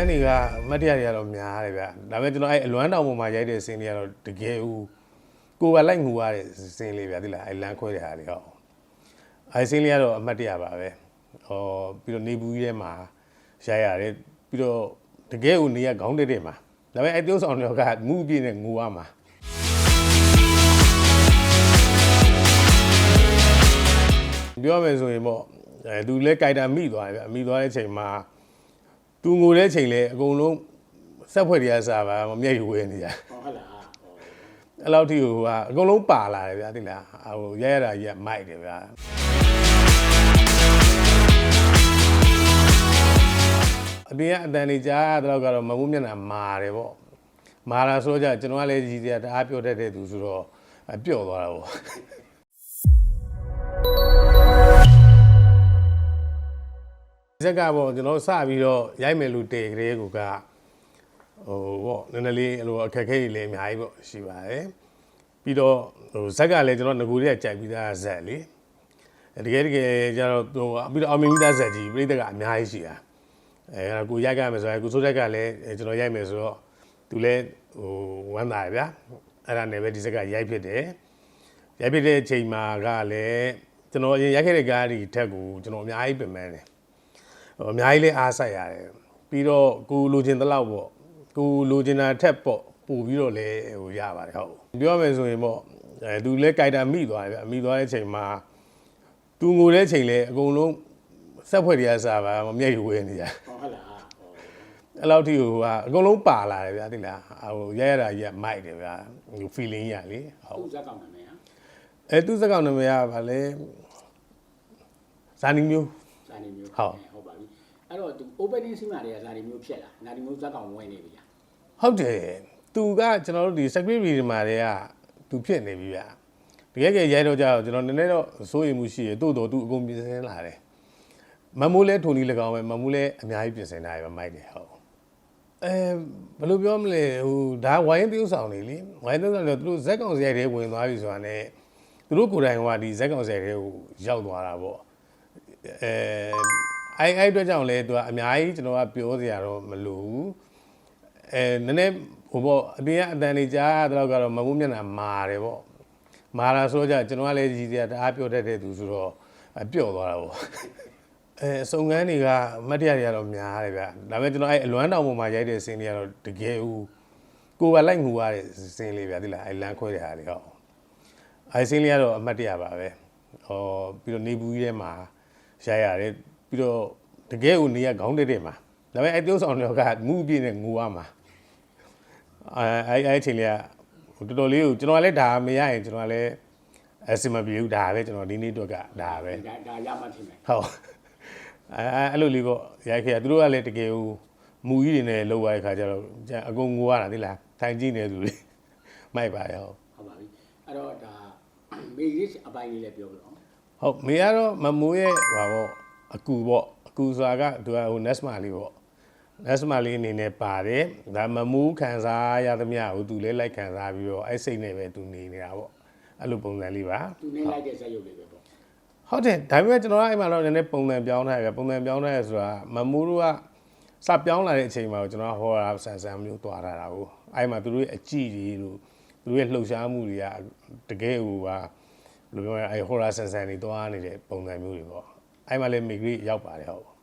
န်းတွေကအမတ်တရားတွေကတော့များတယ်ဗျဒါပေမဲ့ကျွန်တော်အဲ့အလွမ်းတောင်ပေါ်မှာရိုက်တဲ့စင်းတွေကတော့တကယ်ဦးကိုယ်ကလိုက်ငူရတဲ့စင်းလေးဗျသိလားအဲ့လမ်းခွဲတဲ့ဟာတွေဟုတ်အဲ့စင်းလေးကတော့အမတ်တရားပါပဲဟောပြီးတော့နေဘူးကြီးထဲမှာရိုက်ရတယ်ပြီးတော့တကယ်ဦးနေရခေါင်းတက်တက်မှာဒါပေမဲ့အဲ့တိုးဆောင်တွေကမူပြည့်နဲ့ငူရမှာပြောမယ်ဆိုရင်ပေါ့အဲသူလဲကြိုက်တာမိသွားတယ်ဗျမိသွားတဲ့အချိန်မှာ သူငိုတဲ့ချိန်လဲအကုန်လုံးဆက်ဖွဲ့တွေကစားပါမမျက်ရည်ဝဲနေကြဟုတ်လားဟုတ်အဲ့လောက်ထိဟိုကအကုန်လုံးပါလာတယ်ဗျာသိလားဟိုရရတာကြီးကမိုက်တယ်ဗျာအပြင်ကအတန်နေကြားတော့ကတော့မမှုမျက်နှာမာတယ်ပေါ့မာလာဆိုတော့ကြကျွန်တော်ကလည်းကြီးစရာတအားပြောတတ်တဲ့သူဆိုတော့အပျော့သွားတာပေါ့ ဇက်ကပေါ့ကျွန်တော်စပြီးတော့ရိုက်မယ်လို့တေကလေးကဟိုပေါ့နည်းနည်းလေးအဲ့လိုအခက်အခဲတွေလည်းအများကြီးပေါ့ရှိပါတယ်ပြီးတော့ဟိုဇက်ကလည်းကျွန်တော်ငကိုတွေကကြိုက်ပြီးသားဇက်လေတကယ်တကယ်ကျတော့ဟိုပြီးတော့အောင်မြင်ပြီးသားဇက်ကြီးပြိတ္တကအများကြီးရှိတာအဲကိုရိုက်ကြမယ်ဆိုရင်ကိုစိုးတက်ကလည်းကျွန်တော်ရိုက်မယ်ဆိုတော့သူလည်းဟိုဝမ်းသာရဗျာအဲ့ဒါနဲ့ပဲဒီဇက်ကရိုက်ဖြစ်တယ်ရိုက်ဖြစ်တဲ့အချိန်မှာကလည်းကျွန်တော်အရင်ရိုက်ခဲ့တဲ့ကားတွေထက်ကိုကျွန်တော်အများကြီးပြင်ပန်းတယ်ဟို အများကြီးလေးအားဆိုင်ရတယ်ပြီးတော့ကိုလိုချင်တဲ့လောက်ပေါ့ကိုလိုချင်တာထက်ပေါ့ပို့ပြီးတော့လည်းဟိုရပါတယ်ဟုတ်ပြောရမယ်ဆိုရင်ပေါ့အဲသူလဲကြိုက်တာမိသွားတယ်ဗျမိသွားတဲ့အချိန်မှာသူငိုတဲ့ချိန်လဲအကုန်လုံးဆက်ဖွဲ့တွေကစားပါမမျက်ရည်ဝဲနေကြဟုတ်လားဟုတ်အဲ့လောက်ထိဟိုကအကုန်လုံးပါလာတယ်ဗျာသိလားဟိုရရတာကြီးကမိုက်တယ်ဗျာဟို feeling ရလေဟုတ်သူ့ဇက်ကောင်နာမည်ဟာအဲသူစကောင်နာမည်ကဗာလဲဇာနီမျိုးဇာ နေမျိုးဟုတ်ဟုတ်ပါပြီအဲ့တော့သူ opening scene မှာတည်းကဇာနေမျိုးဖြစ်လာဇာနေမျိုးဇက်ကောင်ဝင်နေပြီလားဟုတ်တယ်သူကကျွန်တော်တို့ဒီ secret reading မှာတည်းကသူဖြစ်နေပြီဗျာတကယ်ကြရိုက်တော့ကြတော့ကျွန်တော်နည်းနည်းတော့စိုးရိမ်မှုရှိရတိုးတော်သူအကုန်ပြင်ဆင်လာတယ်မမိုးလဲထုံကြီး၎င်းပဲမမိုးလဲအများကြီးပြင်ဆင်တာရပါမိုက်တယ်ဟုတ်အဲဘယ်လိုပြောမလဲဟိုဒါဝိုင်းပြုတ်ဆောင်နေလေဝိုင်းပြုတ်ဆောင်တော့သူတို့ဇက်ကောင်ဆရာတွေဝင်သွားပြီဆိုတာ ਨੇ သူတို့ကိုယ်တိုင်ကဒီဇက်ကောင်ဆရာတွေကိုရောက်သွားတာပေါ့ အဲအဲ့အဲ့အတွက်ကြောင့်လဲသူကအများကြီးကျွန်တော်ကပြောစရာတော့မလိုဘူးအဲနည်းနည်းဟိုပေါ့အပြင်ကအတန်နေကြားတော့ကတော့မမှုမျက်နှာမာတယ်ပေါ့မာလာဆိုတော့ကြကျွန်တော်ကလည်းကြီးစရာတအားပြောတတ်တဲ့သူဆိုတော့အပျော့သွားတာပေါ့အဲအစုံကန်းတွေကအမတ်တရားတွေကတော့များတယ်ဗျဒါပေမဲ့ကျွန်တော်အဲ့အလွမ်းတောင်ပေါ်မှာရိုက်တဲ့စင်းတွေကတော့တကယ်ဦးကိုယ်ကလိုက်ငူရတဲ့စင်းလေးဗျသိလားအဲ့လမ်းခွဲတဲ့ဟာတွေဟုတ်အဲ့စင်းလေးကတော့အမတ်တရားပါပဲဟောပြီးတော့နေဘူးကြီးထဲမှာ ရိုက်ရတယ်ပြီးတော့တကယ်ဦးနေရခေါင်းတက်တက်မှာဒါပေမဲ့အဲ့တိုးဆောင်တွေကမူပြည့်နဲ့ငူရမှာအဲအဲအဲ့အချိန်လေးကဟိုတော်တော်လေးကိုကျွန်တော်ကလည်းဒါမရရင်ကျွန်တော်ကလည်းအစမပြေဘူးဒါပဲကျွန်တော်ဒီနေ့အတွက်ကဒါပဲဒါဒါရမှဖြစ်မယ်ဟုတ်အဲအဲ့လိုလေးပေါ့ရိုက်ခဲ့သူတို့ကလည်းတကယ်ဟိုမူကြီးတွေနဲ့လောက်ရတဲ့ခါကျတော့အကုန်ငိုရတာသိလားထိုင်ကြည့်နေသူတွေမိုက်ပါရဲ့ဟုတ်ဟုတ်ပါပြီအဲ့တော့ဒါမေရစ်အပိုင်းလေးလည်းပြောပြတော့ ဟုတ်မေကတော့မမိုးရဲ့ဟာပေါ့အကူပေါ့အကူဆိုတာကသူကဟို Nesma လေးပေါ့ Nesma လေးအနေနဲ့ပါတယ်ဒါမမိုးခံစားရသမျှကိုသူလည်းလိုက်ခံစားပြီးတော့အဲ့စိတ်နဲ့ပဲသူနေနေတာပေါ့အဲ့လိုပုံစံလေးပါသူနေလိုက်တဲ့ဇက်ရုပ်လေးပဲပေါ့ဟုတ်တယ်ဒါပေမဲ့ကျွန်တော်ကအဲ့မှာတော့နည်းနည်းပုံစံပြောင်းထားရပုံစံပြောင်းထားရဆိုတာမမိုးတို့ကစပြောင်းလာတဲ့အချိန်မှာကျွန်တော်ဟောတာဆန်ဆန်မျိုးတွားထားတာကိုအဲ့မှာသူတို့ရဲ့အကြည့်တွေလို့သူတို့ရဲ့လှုပ်ရှားမှုတွေကတကယ်ဟိုက ဘယ်လိုပြောရလဲအဲ့ဟောရာဆန်ဆန်တွေတွားနေတဲ့ပုံစံမျိုးတွေပေါ့အဲ့မှာလည်းမိဂရီရောက်ပါတယ်ဟုတ်